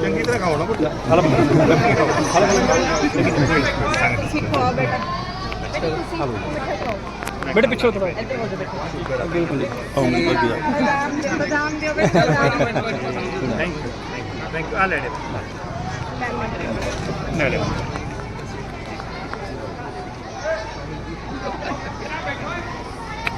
ਚੰਗੀ ਤਰ੍ਹਾਂ ਖਾਓ ਨਾ ਪੁੱਤ ਤੁਸੀਂ ਖਵਾ ਬੇਟਾ ਬੇਟਾ ਤੁਸੀਂ ਮਿੱਠਾ ਖਾਓ ਬੇਟੇ ਪਿੱਛੇ ਉਤਰੋ ਬਦਾਮ ਦਿਓ ਬਦਾਮ ਦਿਓ ਬੇਟਾ ਬਦਾਮ ਥੈਂਕ ਯੂ ਥੈਂਕ ਯੂ ਆ ਲੈ ਲੈ ਲੈ ਲੈ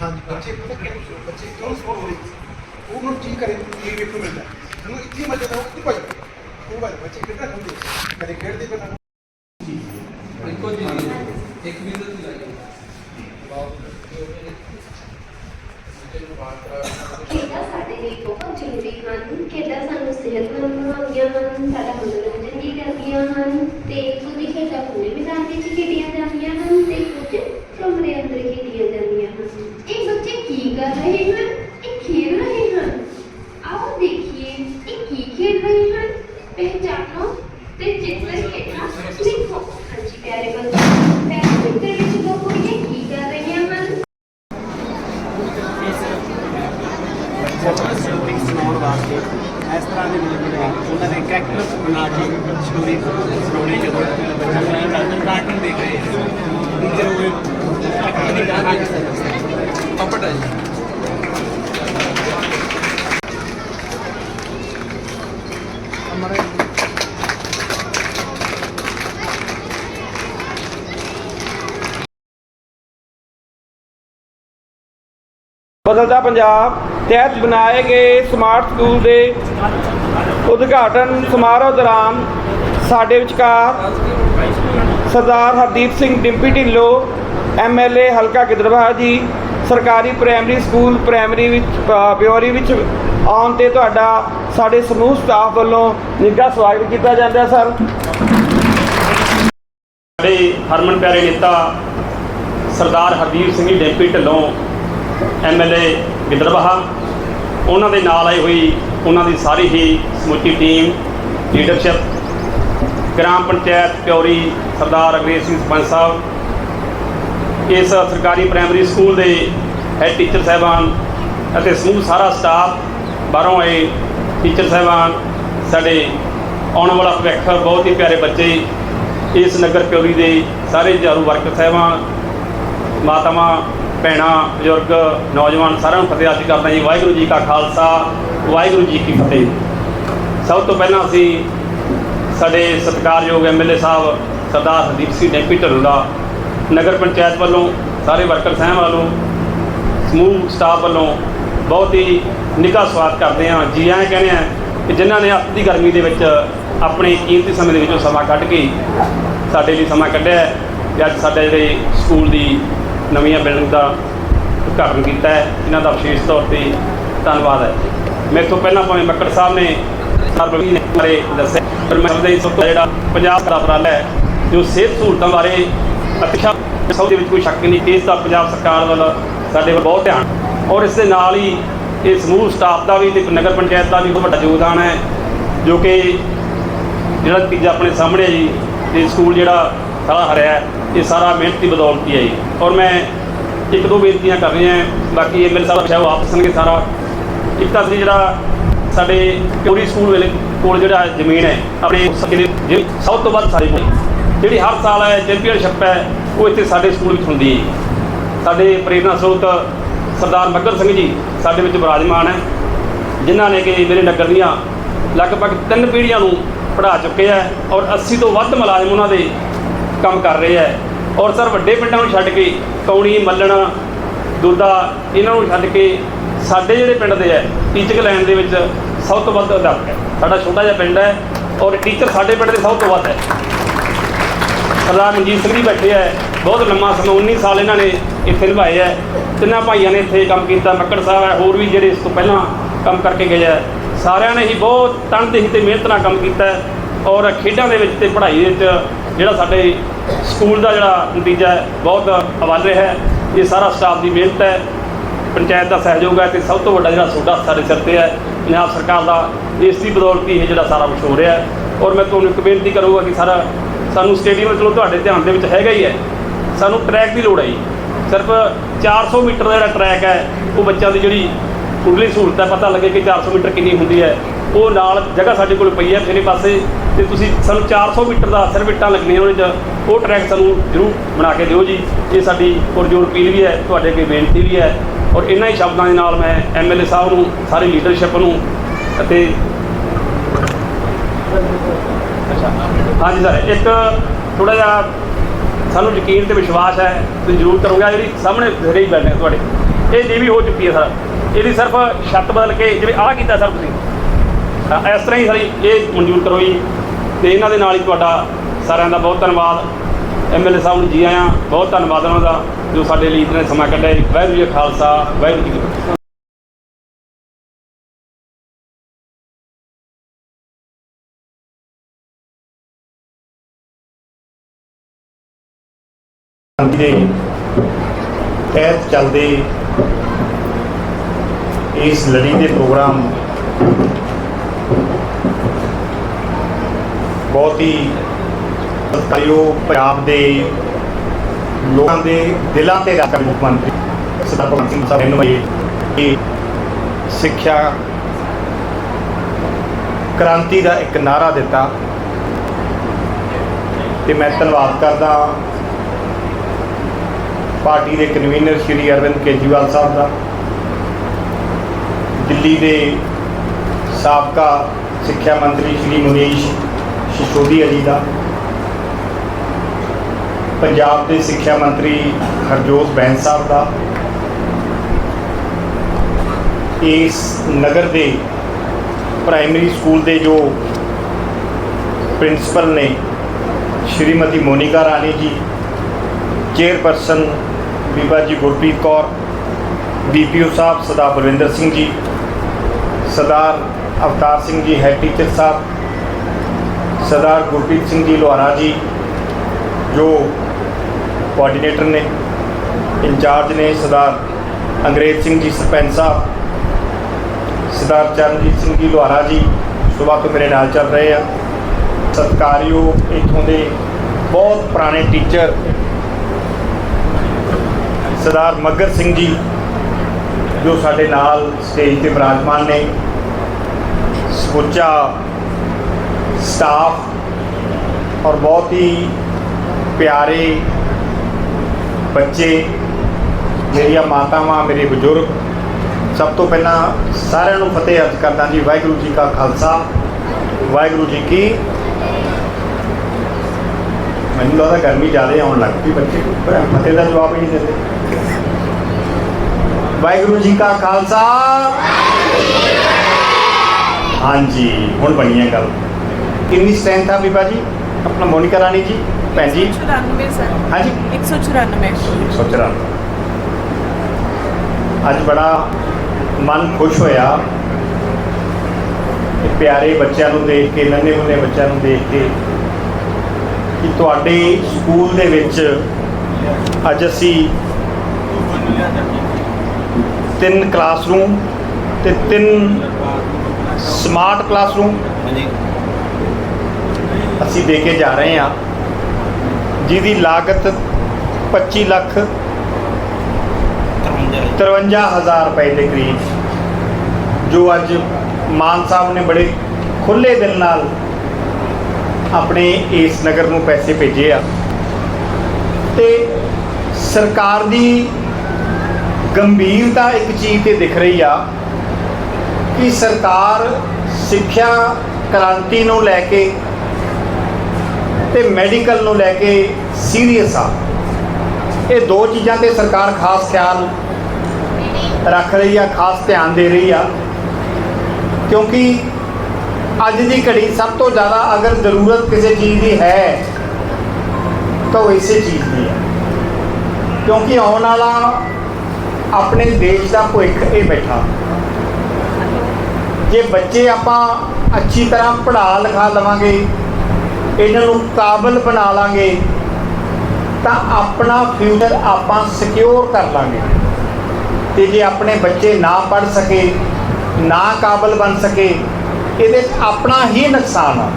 ਹਾਂਜੀ। ਬੱਚੇ ਬੱਚੇ ਕਿਉਂ ਸਪੋਰਟ ਹੋ ਕਰੇ ਇਹ ਉਹਨੂੰ ਇੱਥੇ ਮਜ਼ਾ ਤਾਂ ਉਹ ਭਾਈ ਉਹ ਭਾਈ ਬੱਚੇ ਕਿੱਦਾਂ ਖੰਦੇ ਕਦੇ ਖੇਡਦੇ ਪਹਿਲਾਂ ਇੱਕੋ ਜੀ ਇੱਕ ਵੀ ਤਾਂ ਲਾਈ ਖੇਡਾਂ ਸਾਡੇ ਲਈ ਬਹੁਤ ਜ਼ਰੂਰੀ ਹਨ। ਖੇਡਾਂ ਸਾਨੂੰ ਸਿਹਤਮੰਦ ਬਣਾਉਂਦੀਆਂ ਹਨ, ਸਾਡਾ ਮਨੋਰੰਜਨ ਵੀ ਕਰਦੀਆਂ ਹਨ ਤੇ ਕੁਝ ਖੇਡਾਂ ਖੁੱਲੇ ਮੈਦਾਨ ਵਿੱਚ ਖੇਡੀਆਂ ਜਾਂਦੀਆਂ ਹਨ ਤੇ ਕੁਝ ਕਮਰੇ ਅੰਦਰ ਖੇਡੀਆਂ ਜਾਂਦੀਆਂ ਹਨ। ਇਹ ਬੱਚੇ ਕੀ ਕਰ ਰਹੇ ਹਨ ਇਹ ਖੇਡ ਰਹੇ ਹਨ ਆਓ ਦੇਖੀਏ ਇਹ ਕੀ ਖੇਡ ਰਹੇ ਹਨ ਪਹਿਚਾਨੋ ਤੇ ਚਿੱਤਰ ਖੇਡਣਾ ਲਿਖੋ ਹਾਂਜੀ ਪਿਆਰੇ ਬੱਚੇ ਪਹਿਲੇ ਚਿੱਤਰ ਵਿੱਚ ਦੋ ਕੁੜੀਆਂ ਕੀ ਕਰ ਰਹੀਆਂ ਹਨ ਸੁਣਾਉਣ ਵਾਸਤੇ ਇਸ ਤਰ੍ਹਾਂ ਦੇ ਜਿਹੜੇ ਜਿਹੜੇ ਉਹਨਾਂ ਨੇ ਕੈਰੈਕਟਰ ਬਣਾ ਕੇ ਸਟੋਰੀ ਸੁਣਾਉਣੀ ਜਦੋਂ ਬੱਚਾ ਪੜ੍ਹਨ ਲੱਗਦਾ ਕਾਰਟੂਨ ਦੇਖ ਰਹੇ ਹੈ ਟੀਚਰ ਹੋਵੇ ਕਿੰਨੀ ਗਾਣਾ ਕੰਪਟ ਹੈ ਬਦਲਦਾ ਪੰਜਾਬ ਤਹਿਤ ਬਣਾਏ ਗਏ ਸਮਾਰਟ ਸਕੂਲ ਦੇ ਉਦਘਾਟਨ ਸਮਾਰੋਹ ਦੌਰਾਨ ਸਾਡੇ ਵਿਚਕਾਰ ਸਰਦਾਰ ਹਰਦੀਪ ਸਿੰਘ ਡਿੰਪੀ ਢਿੱਲੋਂ ਐਮਐਲਏ ਹਲਕਾ ਗਿੱਦੜਬਾਹਾ ਜੀ, ਸਰਕਾਰੀ ਪ੍ਰਾਇਮਰੀ ਸਕੂਲ ਪ੍ਰਾਇਮਰੀ ਵਿੱਚ ਬਿਓਰੀ ਵਿੱਚ ਆਉਣ ਤੇ ਤੁਹਾਡਾ, ਸਾਡੇ ਸਮੂਹ ਸਟਾਫ ਵੱਲੋਂ ਨਿੱਘਾ ਸਵਾਗਤ ਕੀਤਾ ਜਾਂਦਾ ਹੈ, ਸਰ। ਸਾਡੇ ਹਰਮਨ ਪਿਆਰੇ ਨੇਤਾ ਸਰਦਾਰ ਹਰਦੀਪ ਸਿੰਘ ਜੀ ਡੈਂਪੀ ਢਿੱਲੋਂ ਐਮਐਲਏ ਗਿੱਦੜਬਾਹਾ ਉਹਨਾਂ ਦੇ ਨਾਲ ਆਈ ਹੋਈ ਉਹਨਾਂ ਦੀ ਸਾਰੀ ਹੀ ਸਮੁੱਚੀ team leadership gram panchayat ਪਿਉਰੀ Sardar Angrez Singh sarpanch ਸਾਹਿਬ, ਇਸ ਸਰਕਾਰੀ ਪ੍ਰਾਇਮਰੀ ਸਕੂਲ ਦੇ ਹੈਡ ਟੀਚਰ ਸਾਹਿਬਾਨ ਅਤੇ ਸਮੂਹ ਸਾਰਾ ਸਟਾਫ ਬਾਹਰੋਂ ਆਏ ਟੀਚਰ ਸਾਹਿਬਾਨ, ਸਾਡੇ ਆਉਣ ਵਾਲਾ ਭਵਿੱਖ ਬਹੁਤ ਹੀ ਪਿਆਰੇ ਬੱਚੇ, ਇਸ ਨਗਰ ਪਿਉਰੀ ਦੇ ਸਾਰੇ ਜਾਰੂ ਵਰਕਰ ਸਾਹਿਬਾਨ, ਮਾਤਾਵਾਂ ਭੈਣਾਂ, ਬਜ਼ੁਰਗ, ਨੌਜਵਾਨ ਸਾਰਿਆਂ ਨੂੰ ਫਤਿਹ ਅਸੀਂ ਕਰਦਾ ਜੀ। ਵਾਹਿਗੁਰੂ ਜੀ ਕਾ ਖਾਲਸਾ, ਵਾਹਿਗੁਰੂ ਜੀ ਕੀ ਫਤਿਹ। ਸਭ ਤੋਂ ਪਹਿਲਾਂ ਅਸੀਂ ਸਾਡੇ ਸਤਿਕਾਰਯੋਗ ਐਮਐਲਏ ਸਾਹਿਬ ਸਰਦਾਰ ਹਰਦੀਪ ਸਿੰਘ ਡੈਂਪੀ ਢੱਲੂ ਦਾ ਨਗਰ ਪੰਚਾਇਤ ਵੱਲੋਂ, ਸਾਰੇ ਵਰਕਰ ਸਾਹਿਬ ਵੱਲੋਂ, ਸਮੂਹ ਸਟਾਫ ਵੱਲੋਂ ਬਹੁਤ ਹੀ ਨਿੱਘਾ ਸਵਾਗਤ ਕਰਦੇ ਹਾਂ। ਜੀ ਐਂ ਕਹਿੰਦੇ ਆ ਕਿ ਜਿਨ੍ਹਾਂ ਨੇ ਅੱਤ ਦੀ ਗਰਮੀ ਦੇ ਵਿੱਚ ਆਪਣੇ ਕੀਮਤੀ ਸਮੇਂ ਦੇ ਵਿੱਚੋਂ ਸਮਾਂ ਕੱਢ ਕੇ ਸਾਡੇ ਲਈ ਸਮਾਂ ਕੱਢਿਆ ਹੈ ਤੇ ਅੱਜ ਸਾਡੇ ਜਿਹੜੇ ਸਕੂਲ ਦੀ ਨਵੀਆਂ ਬਿਲਡਿੰਗ ਦਾ ਉਦਘਾਟਨ ਕੀਤਾ ਹੈ। ਇਹਨਾਂ ਦਾ ਵਿਸ਼ੇਸ਼ ਤੌਰ ਤੇ ਧੰਨਵਾਦ ਹੈ। ਮੇਰੇ ਤੋਂ ਪਹਿਲਾਂ ਭਾਵੇਂ ਮੱਕੜ ਸਾਹਿਬ ਨੇ ਸਰਬਵੀ ਨੇ ਬਾਰੇ ਦੱਸਿਆ, ਪਰ ਮੈਂ ਸਮਝਦਾ ਇਸ ਤੋਂ ਜਿਹੜਾ ਪੰਜਾਬ ਦਾ ਉਪਰਾਲਾ ਹੈ, ਜੋ ਸਿਹਤ ਸਹੂਲਤਾਂ ਬਾਰੇ ਅਤਿਸ਼ਾ ਸਭ ਦੇ ਵਿੱਚ ਕੋਈ ਸ਼ੱਕ ਨਹੀਂ, ਇਸ ਦਾ ਪੰਜਾਬ ਸਰਕਾਰ ਵੱਲ ਸਾਡੇ ਵੱਲ ਬਹੁਤ ਧਿਆਨ ਔਰ ਇਸ ਦੇ ਨਾਲ ਹੀ ਇਹ ਸਮੂਹ ਸਟਾਫ ਦਾ ਵੀ ਤੇ ਨਗਰ ਪੰਚਾਇਤ ਦਾ ਵੀ ਬਹੁਤ ਵੱਡਾ ਯੋਗਦਾਨ ਹੈ, ਜੋ ਕਿ ਜਿਹੜਾ ਤੀਜਾ ਆਪਣੇ ਸਾਹਮਣੇ ਹੈ ਜੀ, ਤੇ ਸਕੂਲ ਜਿਹੜਾ ਸਾਰਾ ਹਰਿਆ ਇਹ ਸਾਰਾ ਮਿਹਨਤ ਦੀ ਬਦੌਲਤ ਹੀ ਹੈ ਜੀ। ਔਰ ਮੈਂ ਇੱਕ ਦੋ ਬੇਨਤੀਆਂ ਕਰ ਰਹੇ ਹਾਂ। ਬਾਕੀ ਐਮਐਲ ਸਾਹਿਬ ਅੱਛਾ ਉਹ ਆਪ ਦੱਸਣਗੇ ਸਾਰਾ। ਇੱਕ ਤਾਂ ਅਸੀਂ ਜਿਹੜਾ ਸਾਡੇ ਪਿਉਰੀ ਸਕੂਲ ਵੇਲੇ ਕੋਲ ਜਿਹੜਾ ਜ਼ਮੀਨ ਹੈ, ਆਪਣੇ ਸਕੇ ਜਿਹੜੀ ਸਭ ਤੋਂ ਵੱਧ ਸਾਡੇ ਕੋਲ, ਜਿਹੜੀ ਹਰ ਸਾਲ ਹੈ ਚੈਂਪੀਅਨਸ਼ਿਪ ਹੈ, ਉਹ ਇੱਥੇ ਸਾਡੇ ਸਕੂਲ ਵਿੱਚ ਹੁੰਦੀ ਹੈ। ਸਾਡੇ ਪ੍ਰੇਰਨਾ ਸਰੋਤ ਸਰਦਾਰ ਮੱਗਰ ਸਿੰਘ ਜੀ ਸਾਡੇ ਵਿੱਚ ਵਿਰਾਜਮਾਨ ਹੈ, ਜਿਨ੍ਹਾਂ ਨੇ ਕਿ ਮੇਰੇ ਨਗਰ ਦੀਆਂ ਲਗਭਗ ਤਿੰਨ ਪੀੜ੍ਹੀਆਂ ਨੂੰ ਪੜ੍ਹਾ ਚੁੱਕੇ ਹੈ ਔਰ 80 ਤੋਂ ਵੱਧ ਮੁਲਾਜ਼ਮ ਉਹਨਾਂ ਦੇ ਕੰਮ ਕਰ ਰਹੇ ਹੈ। ਔਰ ਸਰ, ਵੱਡੇ ਪਿੰਡਾਂ ਨੂੰ ਛੱਡ ਕੇ ਕੌਣੀ, ਮੱਲਣ ਦੁੱਦਾ ਇਹਨਾਂ ਨੂੰ ਛੱਡ ਕੇ ਸਾਡੇ ਜਿਹੜੇ ਪਿੰਡ ਦੇ ਹੈ ਟੀਚਿੰਗ ਲਾਈਨ ਦੇ ਵਿੱਚ ਸਭ ਤੋਂ ਵੱਧ ਅਧਿਆਪਕ ਹੈ। ਸਾਡਾ ਛੋਟਾ ਜਿਹਾ ਪਿੰਡ ਹੈ ਔਰ ਟੀਚਰ ਸਾਡੇ ਪਿੰਡ ਦੇ ਸਭ ਤੋਂ ਵੱਧ ਹੈ। ਸਰਦਾਰ ਮਨਜੀਤ ਸਿੰਘ ਜੀ ਬੈਠੇ ਹੈ ਬਹੁਤ ਲੰਮਾ ਸਮਾਂ 19 ਸਾਲ ਇਹਨਾਂ ਨੇ ਇੱਥੇ ਨਿਭਾਏ ਹੈ ਤਿੰਨਾਂ ਭਾਈਆਂ ਨੇ ਇੱਥੇ ਕੰਮ ਕੀਤਾ, ਮੱਕੜ ਸਾਹਿਬ ਹੈ, ਹੋਰ ਵੀ ਜਿਹੜੇ ਇਸ ਤੋਂ ਪਹਿਲਾਂ ਕੰਮ ਕਰਕੇ ਗਏ ਹੈ ਸਾਰਿਆਂ ਨੇ ਹੀ ਬਹੁਤ ਤਨਦੇਹੀ ਤੇ ਮਿਹਨਤ ਨਾਲ ਕੰਮ ਕੀਤਾ ਔਰ ਖੇਡਾਂ ਦੇ ਵਿੱਚ ਤੇ ਪੜ੍ਹਾਈ ਦੇ ਵਿੱਚ ਜਿਹੜਾ ਸਾਡੇ ਸਕੂਲ ਦਾ ਜਿਹੜਾ ਨਤੀਜਾ ਹੈ, ਬਹੁਤ ਅਵੱਲ ਰਿਹਾ ਹੈ। ਇਹ ਸਾਰਾ ਸਟਾਫ ਦੀ ਮਿਹਨਤ ਹੈ। ਪੰਚਾਇਤ ਦਾ ਸਹਿਯੋਗ ਹੈ ਤੇ ਸਭ ਤੋਂ ਵੱਡਾ ਜਿਹੜਾ ਸੋਡਾ ਸਾਡੇ ਸਿਰ ਤੇ ਹੈ, ਪੰਜਾਬ ਸਰਕਾਰ ਦਾ ਇਸ ਦੀ ਬਦੌਲਤ ਹੀ ਇਹ ਜਿਹੜਾ ਸਾਰਾ ਕੁਛ ਹੋ ਰਿਹਾ ਹੈ। ਔਰ ਮੈਂ ਤੁਹਾਨੂੰ ਇੱਕ ਬੇਨਤੀ ਕਰੂੰਗਾ ਕਿ ਸਾਰਾ ਸਾਨੂੰ ਸਟੇਡੀਅਮ ਚਲੋ ਤੁਹਾਡੇ ਧਿਆਨ ਦੇ ਵਿੱਚ ਹੈਗਾ ਹੀ ਹੈ। ਸਾਨੂੰ ਟਰੈਕ ਦੀ ਲੋੜ ਹੈ ਜੀ। ਸਿਰਫ 400 ਮੀਟਰ ਦਾ ਜਿਹੜਾ ਟਰੈਕ ਹੈ, ਉਹ ਬੱਚਿਆਂ ਦੀ ਜਿਹੜੀ ਮੁੱਢਲੀ ਸਹੂਲਤ ਹੈ, ਪਤਾ ਲੱਗੇ ਕਿ 400 ਮੀਟਰ ਕਿੰਨੀ ਹੁੰਦੀ ਹੈ। ਉਹ ਨਾਲ ਜਗ੍ਹਾ ਸਾਡੇ ਕੋਲ ਪਈ ਹੈ ਮੇਰੇ ਪਾਸੇ। ਤੇ ਤੁਸੀਂ ਸਾਨੂੰ 400 ਮੀਟਰ ਦਾ ਸਿਰਫ ਇੱਟਾਂ ਲੱਗਣੀਆਂ ਉਹਦੇ 'ਚ ਉਹ ਟਰੈਕ ਸਾਨੂੰ ਜ਼ਰੂਰ ਬਣਾ ਕੇ ਦਿਓ ਜੀ। ਇਹ ਸਾਡੀ ਪੁਰਜੋਰ ਅਪੀਲ ਵੀ ਹੈ, ਤੁਹਾਡੇ ਅੱਗੇ ਬੇਨਤੀ ਵੀ ਹੈ। ਔਰ ਇਹਨਾਂ ਹੀ ਸ਼ਬਦਾਂ ਦੇ ਨਾਲ ਮੈਂ ਐਮਐਲਏ ਸਾਹਿਬ ਨੂੰ, ਸਾਰੀ ਲੀਡਰਸ਼ਿਪ ਨੂੰ ਅਤੇ ਅੱਛਾ ਹਾਂਜੀ ਸਰ ਇੱਕ ਥੋੜਾ ਜਿਹਾ ਸਾਨੂੰ ਯਕੀਨ ਤੇ ਵਿਸ਼ਵਾਸ ਹੈ, ਤੁਸੀਂ ਜ਼ਰੂਰ ਕਰੋਗੇ। ਜਿਹੜੀ ਸਾਹਮਣੇ ਜਿਹੜੇ ਹੀ ਬੈਠੇ ਤੁਹਾਡੇ, ਇਹ ਨੀਵੀਂ ਹੋ ਚੁੱਕੀ ਹੈ ਸਰ ਇਹਦੀ ਸਿਰਫ ਛੱਤ ਬਦਲ ਕੇ, ਜਿਵੇਂ ਆਹ ਕੀਤਾ ਸਰ ਤੁਸੀਂ। ਇਸ ਤਰ੍ਹਾਂ ਹੀ ਸਾਰੀ ਇਹ ਮਨਜ਼ੂਰ ਕਰੋ ਜੀ। ਤੇ ਇਹਨਾਂ ਦੇ ਨਾਲ ਹੀ ਤੁਹਾਡਾ ਸਾਰਿਆਂ ਦਾ ਬਹੁਤ ਧੰਨਵਾਦ। ਐਮਐਲਏ ਸਾਹਿਬ ਨੂੰ ਜੀ ਆਇਆਂ, ਬਹੁਤ ਧੰਨਵਾਦ ਉਹਨਾਂ ਦਾ, ਜੋ ਸਾਡੇ ਲਈ ਇਤਨੇ ਸਮਾਂ ਕੱਢਿਆ ਜੀ। ਵਾਹਿਗੁਰੂ ਜੀ ਖਾਲਸਾ, ਵਾਹਿਗੁਰੂ ਜੀ ਕੀ ਦੇ ਤਹਿਤ ਚੱਲਦੇ ਇਸ ਲੜੀ ਦੇ ਪ੍ਰੋਗਰਾਮ ਬਹੁਤ ਹੀ ਸਤਿਕਾਰਯੋਗ ਪੰਜਾਬ ਦੇ ਲੋਕਾਂ ਦੇ ਦਿਲਾਂ ਤੇ ਰੱਖ ਮੁੱਖ ਮੰਤਰੀ ਸਰਦਾਰ ਭਗਵੰਤ ਸਿੰਘ ਸਾਹਿਬ ਨੇ ਇਹ ਸਿੱਖਿਆ ਕ੍ਰਾਂਤੀ ਦਾ ਇੱਕ ਨਾਰਾ ਦਿੱਤਾ। ਤੇ ਮੈਂ ਧੰਨਵਾਦ ਕਰਦਾ ਪਾਰਟੀ ਦੇ ਕਨਵੀਨਰ ਸ਼੍ਰੀ ਅਰਵਿੰਦ ਕੇਜਰੀਵਾਲ ਸਾਹਿਬ ਦਾ। ਦਿੱਲੀ ਦੇ ਸਾਬਕਾ ਸਿੱਖਿਆ ਮੰਤਰੀ ਸ਼੍ਰੀ ਮੁਨੀਸ਼ ਸਿਸੋਦੀਆ ਅਲੀ ਦਾ। ਪੰਜਾਬ ਦੇ ਸਿੱਖਿਆ ਮੰਤਰੀ ਹਰਜੋਤ ਬੈਂਸ ਸਾਹਿਬ ਦਾ। ਇਸ ਨਗਰ ਦੇ ਪ੍ਰਾਇਮਰੀ ਸਕੂਲ ਦੇ ਜੋ ਪ੍ਰਿੰਸੀਪਲ ਨੇ, ਸ਼੍ਰੀਮਤੀ ਮੋਨਿਕਾ ਰਾਣੀ ਜੀ, ਚੇਅਰਪਰਸਨ ਬੀਬਾ ਜੀ ਗੁਰਪ੍ਰੀਤ ਕੌਰ ਬੀਪੀਓ ਸਾਹਿਬ ਸਰਦਾਰ ਬਲਵਿੰਦਰ ਸਿੰਘ ਜੀ, ਸਰਦਾਰ ਅਵਤਾਰ ਸਿੰਘ ਜੀ, ਹੈਡ ਟੀਚਰ ਸਾਹਿਬ ਸਰਦਾਰ ਗੁਰਪ੍ਰੀਤ ਸਿੰਘ ਜੀ ਲੋਹਾਰਾ ਜੀ, ਜੋ ਕੋਆਰਡੀਨੇਟਰ ਨੇ, ਇੰਚਾਰਜ ਨੇ ਸਰਦਾਰ ਅੰਗਰੇਜ਼ ਸਿੰਘ ਜੀ ਸਰਪੰਚ ਸਾਹਿਬ, ਸਰਦਾਰ ਚਰਨਜੀਤ ਸਿੰਘ ਜੀ ਲੋਹਾਰਾ ਜੀ ਸੁਬਾਹ ਤੋਂ ਮੇਰੇ ਨਾਲ ਚੱਲ ਰਹੇ ਆ। ਸਤਿਕਾਰਯੋਗ ਇੱਥੋਂ ਦੇ ਬਹੁਤ ਪੁਰਾਣੇ ਟੀਚਰ ਸਰਦਾਰ ਮੱਗਰ ਸਿੰਘ ਜੀ, ਜੋ ਸਾਡੇ ਨਾਲ ਸਟੇਜ ਤੇ ਵਿਰਾਜਮਾਨ ਨੇ। ਸਮੁੱਚਾ ਸਟਾਫ ਔਰ ਬਹੁਤ ਹੀ ਪਿਆਰੇ ਬੱਚੇ, ਮੇਰੀਆਂ ਮਾਤਾਵਾਂ, ਮੇਰੇ ਬਜ਼ੁਰਗ, ਸਭ ਤੋਂ ਪਹਿਲਾਂ ਸਾਰਿਆਂ ਨੂੰ ਫਤਿਹ ਅਰਜ਼ ਕਰਦਾ ਜੀ, ਵਾਹਿਗੁਰੂ ਜੀ ਕਾ ਖਾਲਸਾ, ਵਾਹਿਗੁਰੂ ਜੀ ਕੀ ਮੈਨੂੰ ਲੱਗਦਾ ਗਰਮੀ ਜ਼ਿਆਦਾ ਆਉਣ ਲੱਗ ਪਈ ਬੱਚੇ, ਪਰ ਫਤਿਹ ਦਾ ਜਵਾਬ ਹੀ ਨਹੀਂ ਦਿੰਦੇ। ਵਾਹਿਗੁਰੂ ਜੀ ਕਾ ਖਾਲਸਾ! ਹਾਂਜੀ, ਹੁਣ ਬਣੀ ਹੈ ਗੱਲ। ਕਿੰਨੀ ਸਟਰੈਂਥ ਆ ਬੀਬਾ ਜੀ? ਆਪਣਾ ਮੋਨਿਕਾ ਰਾਣੀ ਜੀ ਭੈਣ ਜੀ? 194 ਸਰ। ਹਾਂਜੀ? 194 ਸੋਚ ਰਹਾ ਅੱਜ ਬੜਾ ਮਨ ਖੁਸ਼ ਹੋਇਆ ਇਹ ਪਿਆਰੇ ਬੱਚਿਆਂ ਨੂੰ ਦੇਖ ਕੇ ਨੰਨੇ ਮੁੰਨੇ ਬੱਚਿਆਂ ਨੂੰ ਦੇਖ ਕੇ ਕਿ ਤੁਹਾਡੇ ਸਕੂਲ ਦੇ ਵਿੱਚ ਅੱਜ ਅਸੀਂ ਤਿੰਨ ਕਲਾਸਰੂਮ ਤੇ ਤਿੰਨ ਸਮਾਰਟ ਕਲਾਸਰੂਮ ਅਸੀਂ ਦੇ ਕੇ ਜਾ ਰਹੇ ਹਾਂ, ਜਿਹਦੀ ਲਾਗਤ 25 ਲੱਖ 53000 ਰੁਪਏ ਦੇ ਕਰੀਬ। ਜੋ ਅੱਜ ਮਾਨ ਸਾਹਿਬ ਨੇ ਬੜੇ ਖੁੱਲੇ ਦਿਲ ਨਾਲ ਆਪਣੇ ਇਸ ਨਗਰ ਨੂੰ ਪੈਸੇ ਭੇਜੇ ਆ। ਤੇ ਸਰਕਾਰ ਦੀ ਗੰਭੀਰਤਾ ਇੱਕ ਚੀਜ਼ ਤੇ ਦਿਖ ਰਹੀ ਆ ਕਿ ਸਰਕਾਰ ਸਿੱਖਿਆ ਕ੍ਰਾਂਤੀ ਨੂੰ ਲੈ ਕੇ ਤੇ ਮੈਡੀਕਲ ਨੂੰ ਲੈ ਕੇ ਸੀਰੀਅਸ ਆ। ਇਹ ਦੋ ਚੀਜ਼ਾਂ ਤੇ ਸਰਕਾਰ ਖਾਸ ਖਿਆਲ ਰੱਖ ਰਹੀ ਆ, ਖਾਸ ਧਿਆਨ ਦੇ ਰਹੀ ਆ। ਕਿਉਂਕਿ ਅੱਜ ਦੀ ਘੜੀ ਸਭ ਤੋਂ ਜ਼ਿਆਦਾ ਅਗਰ ਜ਼ਰੂਰਤ ਕਿਸੇ ਚੀਜ਼ ਦੀ ਹੈ, ਤਾਂ ਉਹ ਇਸੇ ਚੀਜ਼ ਦੀ ਹੈ। ਕਿਉਂਕਿ ਆਉਣ ਵਾਲਾ ਆਪਣੇ ਦੇਸ਼ ਦਾ ਭਵਿੱਖ ਇਹ ਬੈਠਾ। ਜੇ ਬੱਚੇ ਆਪਾਂ ਅੱਛੀ ਤਰ੍ਹਾਂ ਪੜ੍ਹਾ ਲਿਖਾ ਲਵਾਂਗੇ ਇਹਨਾਂ ਨੂੰ ਕਾਬਲ ਬਣਾ ਲਾਂਗੇ, ਤਾਂ ਆਪਣਾ ਫਿਊਚਰ ਆਪਾਂ ਸਿਕਿਉਰ ਕਰ ਲਾਂਗੇ। ਤੇ ਜੇ ਆਪਣੇ ਬੱਚੇ ਨਾ ਪੜ੍ਹ ਸਕੇ, ਨਾ ਕਾਬਲ ਬਣ ਸਕੇ, ਇਹਦੇ 'ਚ ਆਪਣਾ ਹੀ ਨੁਕਸਾਨ ਆ।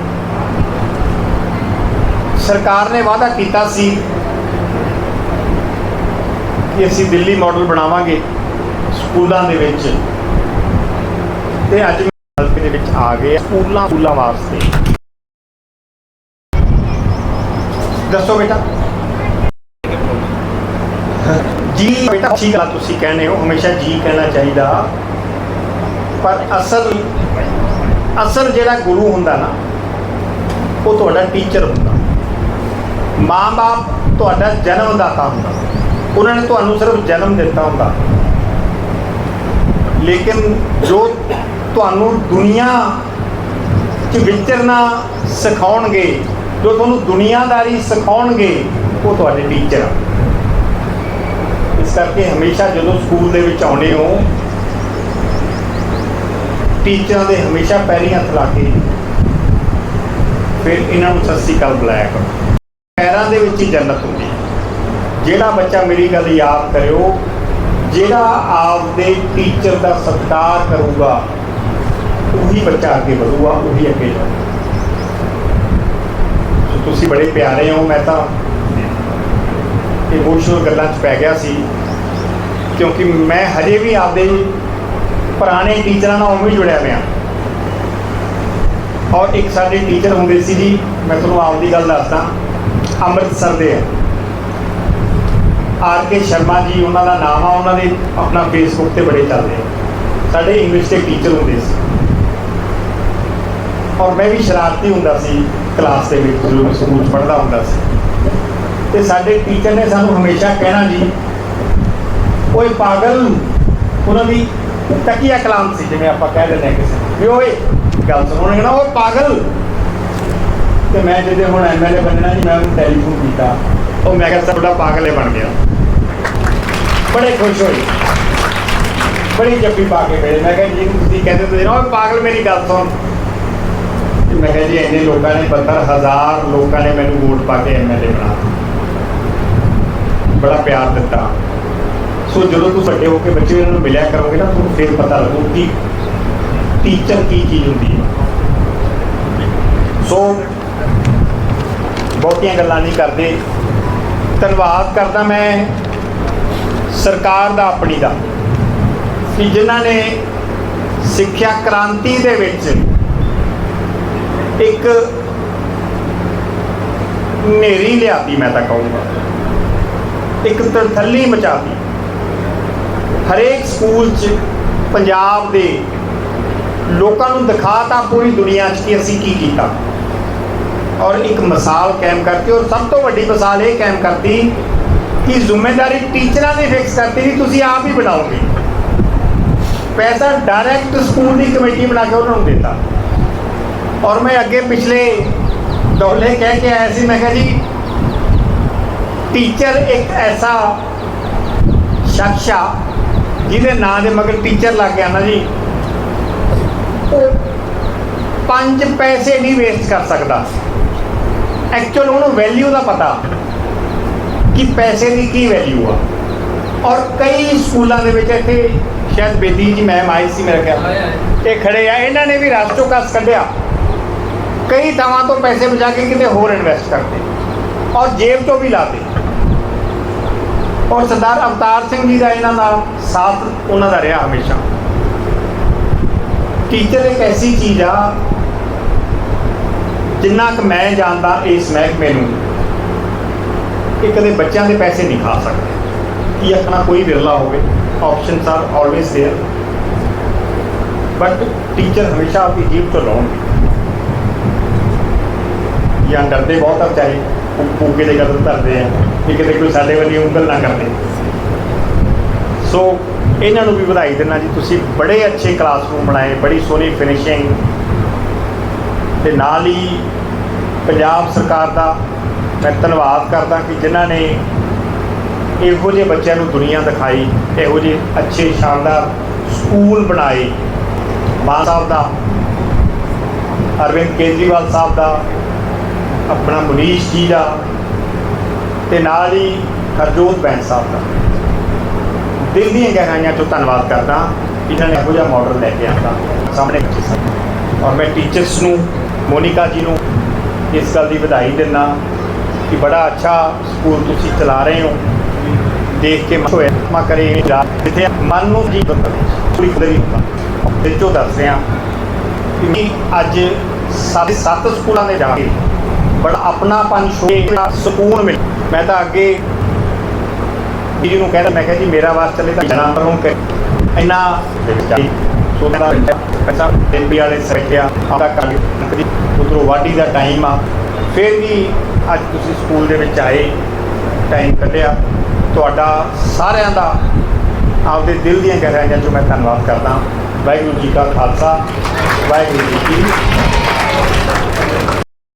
ਸਰਕਾਰ ਨੇ ਵਾਅਦਾ ਕੀਤਾ ਸੀ ਕਿ ਅਸੀਂ ਦਿੱਲੀ ਮਾਡਲ ਬਣਾਵਾਂਗੇ ਸਕੂਲਾਂ ਦੇ ਵਿੱਚ। ਤੇ ਅੱਜ ਦੇ ਵਿੱਚ ਆ ਗਏ ਸਕੂਲਾਂ ਸਕੂਲਾਂ ਵਾਸਤੇ। ਦੱਸੋ ਬੇਟਾ। ਜੀ ਬੇਟਾ ਅੱਛੀ ਗੱਲ ਆ, ਤੁਸੀਂ ਕਹਿੰਦੇ ਹੋ, ਹਮੇਸ਼ਾ ਜੀ ਕਹਿਣਾ ਚਾਹੀਦਾ। ਪਰ ਅਸਲ ਅਸਲ ਜਿਹੜਾ ਗੁਰੂ ਹੁੰਦਾ ਨਾ, ਉਹ ਤੁਹਾਡਾ ਟੀਚਰ ਹੁੰਦਾ। ਮਾਂ-ਬਾਪ ਤੁਹਾਡਾ ਜਨਮਦਾਤਾ ਹੁੰਦਾ। ਉਹਨਾਂ ਨੇ ਤੁਹਾਨੂੰ ਸਿਰਫ ਜਨਮ ਦਿੱਤਾ ਹੁੰਦਾ। ਲੇਕਿਨ ਜੋ ਤੁਹਾਨੂੰ ਦੁਨੀਆ 'ਚ ਵਿਚਰਨਾ ਸਿਖਾਉਣਗੇ ਜੋ ਤੁਹਾਨੂੰ ਦੁਨੀਆਦਾਰੀ ਸਿਖਾਉਣਗੇ, ਉਹ ਤੁਹਾਡੇ ਟੀਚਰ ਆ। ਇਸ ਕਰਕੇ ਹਮੇਸ਼ਾ ਜਦੋਂ ਸਕੂਲ ਦੇ ਵਿੱਚ ਆਉਂਦੇ ਹੋ ਟੀਚਰਾਂ ਦੇ ਹਮੇਸ਼ਾ ਪੈਰੀਂ ਹੱਥ ਲਾ ਕੇ ਫਿਰ ਇਹਨਾਂ ਨੂੰ ਸਤਿ ਸ੍ਰੀ ਅਕਾਲ ਬੁਲਾਇਆ ਕਰੋ। ਪੈਰਾਂ ਦੇ ਵਿੱਚ ਹੀ ਜੰਨਤ ਹੁੰਦੀ ਜਿਹੜਾ ਬੱਚਾ ਮੇਰੀ ਗੱਲ ਯਾਦ ਕਰਿਓ, ਜਿਹੜਾ ਆਪਦੇ ਟੀਚਰ ਦਾ ਸਤਿਕਾਰ ਕਰੂਗਾ, ਉਹੀ ਬੱਚਾ ਅੱਗੇ ਵਧੂਗਾ, ਉਹੀ ਅੱਗੇ ਜਾਊਗਾ। ਤੁਸੀਂ ਬੜੇ ਪਿਆਰੇ ਹੋ, ਮੈਂ ਤਾਂ ਇਮੋਸ਼ਨਲ ਗੱਲਾਂ 'ਚ ਪੈ ਗਿਆ ਸੀ। ਕਿਉਂਕਿ ਮੈਂ ਹਜੇ ਵੀ ਆਪਦੇ ਪੁਰਾਣੇ ਟੀਚਰਾਂ ਨਾਲ ਉਵੇਂ ਹੀ ਜੁੜਿਆ ਪਿਆ। ਔਰ ਇੱਕ ਸਾਡੇ ਟੀਚਰ ਹੁੰਦੇ ਸੀ ਜੀ, ਮੈਂ ਤੁਹਾਨੂੰ ਆਪਦੀ ਗੱਲ ਦੱਸਦਾ, ਅੰਮ੍ਰਿਤਸਰ ਦੇ। ਆ ਆਰ ਕੇ ਸ਼ਰਮਾ ਜੀ, ਉਹਨਾਂ ਦਾ ਨਾਮ ਆ, ਉਹਨਾਂ ਦੇ ਆਪਣਾ ਫੇਸਬੁੱਕ ਤੇ ਬੜੇ ਚੱਲਦੇ ਆ। ਸਾਡੇ ਇੰਗਲਿਸ਼ ਦੇ ਟੀਚਰ ਹੁੰਦੇ ਸੀ। ਔਰ ਮੈਂ ਵੀ ਸ਼ਰਾਰਤੀ ਹੁੰਦਾ ਸੀ। ਕਲਾਸ ਦੇ ਵਿੱਚ ਜਦੋਂ ਮੈਂ ਸਕੂਲ 'ਚ ਪੜ੍ਹਦਾ ਹੁੰਦਾ ਸੀ। ਤੇ ਸਾਡੇ ਟੀਚਰ ਨੇ ਸਾਨੂੰ ਹਮੇਸ਼ਾ ਕਹਿਣਾ ਜੀ, ਓਏ ਪਾਗਲ, ਉਹਨਾਂ ਦੀ ਤਕੀਆ ਕਲਾਮ ਸੀ, ਜਿਵੇਂ ਆਪਾਂ ਕਹਿ ਦਿੰਦੇ ਹਾਂ ਕਿਸੇ ਨੂੰ। ਵੀ ਓਏ, ਗੱਲ ਸੁਣੋ ਨਾ ਕਹਿਣਾ ਓਏ ਪਾਗਲ। ਤੇ ਮੈਂ ਜਦੋਂ ਹੁਣ ਐਮਐਲਏ ਬਣਨਾ ਜੀ, ਮੈਂ ਉਹਨੂੰ ਟੈਲੀਫੋਨ ਕੀਤਾ। ਉਹ ਮੈਂ ਕਿਹਾ, ਤੁਹਾਡਾ ਪਾਗਲ ਹੀ ਬਣ ਗਿਆ। ਬੜੇ ਖੁਸ਼ ਹੋਏ। ਬੜੀ ਜੱਫੀ ਪਾ ਕੇ ਮੇਰੇ, ਮੈਂ ਕਿਹਾ, ਜੀ, ਤੁਸੀਂ ਕਹਿੰਦੇ ਤੁਸੀਂ ਨਾ, ਓਏ ਪਾਗਲ, ਮੇਰੀ ਗੱਲ ਸੁਣ। ਮੈਂ ਕਿਹਾ ਜੀ, ਇੰਨੇ ਲੋਕਾਂ ਨੇ 72000 ਲੋਕਾਂ ਨੇ ਮੈਨੂੰ ਵੋਟ ਪਾ ਕੇ ਐਮਐਲਏ ਬਣਾ ਦਿੱਤਾ। ਬੜਾ ਪਿਆਰ ਦਿੱਤਾ। ਸੋ ਜਦੋਂ ਤੁਸੀਂ ਵੱਡੇ ਹੋ ਕੇ ਬੱਚੇ ਇਹਨਾਂ ਨੂੰ ਮਿਲਿਆ ਕਰੋਗੇ ਨਾ ਤੁਹਾਨੂੰ ਫਿਰ ਪਤਾ ਲੱਗੂ ਕਿ ਟੀਚਰ ਕੀ ਚੀਜ਼ ਹੁੰਦੀ ਹੈ ਸੋ ਬਹੁਤੀਆਂ ਗੱਲਾਂ ਨਹੀਂ ਕਰਦੇ। ਧੰਨਵਾਦ ਕਰਦਾ ਮੈਂ ਸਰਕਾਰ ਦਾ, ਆਪਣੀ ਦਾ। ਕਿ ਜਿਨ੍ਹਾਂ ਨੇ ਸਿੱਖਿਆ ਕ੍ਰਾਂਤੀ ਦੇ ਵਿੱਚ ਇੱਕ ਨੇਰੀ ਲਿਆਤੀ ਮੈਂ ਤਾਂ ਕਹੂੰਗਾ। ਇੱਕ ਤਰਥੱਲੀ ਮਚਾਤੀ। ਹਰੇਕ ਸਕੂਲ 'ਚ ਪੰਜਾਬ ਦੇ ਲੋਕਾਂ ਨੂੰ ਦਿਖਾਤਾ ਪੂਰੀ ਦੁਨੀਆ 'ਚ ਕਿ ਅਸੀਂ ਕੀ ਕੀਤਾ। ਔਰ ਇੱਕ ਮਿਸਾਲ ਕਾਇਮ ਕਰਤੀ ਔਰ ਸਭ ਤੋਂ ਵੱਡੀ ਮਿਸਾਲ ਇਹ ਕਾਇਮ ਕਰਤੀ ਕਿ ਜ਼ਿੰਮੇਵਾਰੀ ਟੀਚਰਾਂ ਨੇ ਫਿਕਸ ਕਰਤੀ ਵੀ ਤੁਸੀਂ ਆਪ ਹੀ ਬਣਾਓਗੇ। ਪੈਸਾ ਡਾਇਰੈਕਟ ਸਕੂਲ ਦੀ ਕਮੇਟੀ ਬਣਾ ਕੇ ਉਹਨਾਂ ਨੂੰ ਦਿੱਤਾ। ਔਰ ਮੈਂ ਅੱਗੇ ਪਿਛਲੇ ਦੌਲੇ ਕਹਿ ਕੇ ਆਇਆ ਸੀ, ਮੈਂ ਕਿਹਾ ਜੀ ਟੀਚਰ ਇੱਕ ਐਸਾ ਸ਼ਖਸ ਆ ਜਿਹਦੇ ਨਾਂ ਦੇ ਮਗਰ ਟੀਚਰ ਲੱਗ ਗਿਆ ਨਾ ਜੀ, ਉਹ ਪੰਜ ਪੈਸੇ ਨਹੀਂ ਵੇਸਟ ਕਰ ਸਕਦਾ। ਐਕਚੁਅਲ ਉਹਨੂੰ ਵੈਲਿਊ ਦਾ ਪਤਾ ਕਿ ਪੈਸੇ ਦੀ ਕੀ ਵੈਲਿਊ ਆ। ਔਰ ਕਈ ਸਕੂਲਾਂ ਦੇ ਵਿੱਚ ਇੱਥੇ ਸ਼ਾਇਦ ਬੇਦੀ ਜੀ ਮੈਮ ਆਈ ਸੀ, ਮੇਰੇ ਖਿਆਲ। ਇਹ ਖੜੇ ਆ, ਇਹਨਾਂ ਨੇ ਵੀ ਰਾਸ਼ਟਰੋ ਕਸ ਕੱਢਿਆ। ਕਈ ਥਾਵਾਂ ਤੋਂ ਪੈਸੇ ਬਚਾ ਕੇ ਕਿਤੇ ਹੋਰ ਇਨਵੈਸਟ ਕਰਦੇ ਔਰ ਜੇਬ ਤੋਂ ਵੀ ਲਾਤੇ ਔਰ ਸਰਦਾਰ ਅਵਤਾਰ ਸਿੰਘ ਜੀ ਦਾ ਇਹਨਾਂ ਨਾਲ ਸਾਥ ਉਹਨਾਂ ਦਾ ਰਿਹਾ ਹਮੇਸ਼ਾ ਟੀਚਰ ਇੱਕ ਐਸੀ ਚੀਜ਼ ਆ ਜਿੰਨਾ ਕਿ ਮੈਂ ਜਾਣਦਾ ਇਸ ਮਹਿਕਮੇ ਨੂੰ ਕਿ ਕਦੇ ਬੱਚਿਆਂ ਦੇ ਪੈਸੇ ਨਹੀਂ ਖਾ ਸਕਦੇ ਇਹ ਆਪਣਾ ਕੋਈ ਵਿਰਲਾ ਹੋਵੇ options are always there but teacher ਹਮੇਸ਼ਾ ਆਪਣੀ ਜੀਬ ਤੋਂ ਲਾਉਣਗੇ ਜਾਂ ਡਰਦੇ ਬਹੁਤ ਆ ਵਿਚਾਰੇ ਪੂਕੇ ਦੇ ਕਦਮ ਧਰਦੇ ਆ ਕਿ ਕਿਤੇ ਕੋਈ ਸਾਡੇ ਵੱਲ ਉਂਗਲ ਨਾ ਕਰਦੇ। ਸੋ ਇਹਨਾਂ ਨੂੰ ਵੀ ਵਧਾਈ ਦਿੰਦਾ ਜੀ, ਤੁਸੀਂ ਬੜੇ ਅੱਛੇ ਕਲਾਸਰੂਮ ਬਣਾਏ, ਬੜੀ ਸੋਹਣੀ ਫਿਨਿਸ਼ਿੰਗ ਤੇ ਨਾਲ ਹੀ ਪੰਜਾਬ ਸਰਕਾਰ ਦਾ ਮੈਂ ਧੰਨਵਾਦ ਕਰਦਾ ਕਿ ਜਿਨ੍ਹਾਂ ਨੇ ਇਹੋ ਜਿਹੇ ਬੱਚਿਆਂ ਨੂੰ ਦੁਨੀਆ ਦਿਖਾਈ, ਇਹੋ ਜਿਹੇ ਅੱਛੇ ਸ਼ਾਨਦਾਰ ਸਕੂਲ ਬਣਾਏ। ਮਾਨ ਸਾਹਿਬ ਦਾ, ਅਰਵਿੰਦ ਕੇਜਰੀਵਾਲ ਸਾਹਿਬ ਦਾ ਆਪਣਾ ਮੁਨੀਸ਼ ਜੀ ਦਾ ਤੇ ਨਾਲ ਹੀ ਹਰਜੋਤ ਬੈਂਸ ਸਾਹਿਬ ਦਾ। ਦਿਲ ਦੀਆਂ ਗਹਿਰਾਈਆਂ ਤੋਂ ਧੰਨਵਾਦ ਕਰਦਾ ਇਹਨਾਂ ਨੇ ਇਹੋ ਜਿਹਾ ਮਾਡਲ ਲੈ ਕੇ ਆਂਦਾ ਸਾਹਮਣੇ ਬੱਚੇ ਸਨ ਔਰ ਮੈਂ ਟੀਚਰਸ ਨੂੰ, ਮੋਨਿਕਾ ਜੀ ਨੂੰ ਇਸ ਗੱਲ ਦੀ ਵਧਾਈ ਦਿੰਦਾ ਕਿ ਬੜਾ ਅੱਛਾ ਸਕੂਲ ਤੁਸੀਂ ਚਲਾ ਰਹੇ ਹੋ। ਦੇਖ ਕੇ ਮਨ ਹੋਇਆ ਮਾ ਕਰੇ ਜਿੱਥੇ ਮਨ ਨੂੰ ਜੀ ਬਦਲੇ ਪੂਰੀ ਕਦਰੀ ਦਿਲ ਚੋਂ ਦੱਸ ਰਿਹਾ ਕਿ ਅੱਜ ਸਾਡੇ ਸੱਤ ਸਕੂਲਾਂ ਦੇ ਜਾ ਕੇ ਬੜਾ ਆਪਣਾਪਨ ਛੋਟਾ ਸਕੂਨ ਮਿਲ ਮੈਂ ਤਾਂ ਅੱਗੇ ਜੀ ਨੂੰ ਕਹਿੰਦਾ ਮੈਂ ਕਿਹਾ ਜੀ, ਮੇਰਾ ਵਾਸਤੇ ਚਲੇ ਤਾਂ ਜਣਾ, ਪਰ ਹੁਣ ਇੰਨਾ ਸੋਦਾ ਪੈਸਾ ਐਮਬੀ ਵਾਲੇ ਸੱਚਿਆ ਆਪਦਾ ਕਰ ਉਧਰੋਂ ਵਾਢੀ ਦਾ ਟਾਈਮ ਆ। ਫਿਰ ਵੀ ਅੱਜ ਤੁਸੀਂ ਸਕੂਲ ਦੇ ਵਿੱਚ ਆਏ ਟਾਈਮ ਕੱਢਿਆ। ਤੁਹਾਡਾ ਸਾਰਿਆਂ ਦਾ ਆਪਦੇ ਦਿਲ ਦੀਆਂ ਗਹਿਰਾਈਆਂ 'ਚੋਂ ਮੈਂ ਧੰਨਵਾਦ ਕਰਦਾ। ਵਾਹਿਗੁਰੂ ਜੀ ਕਾ ਖਾਲਸਾ, ਵਾਹਿਗੁਰੂ ਜੀ ਕੀ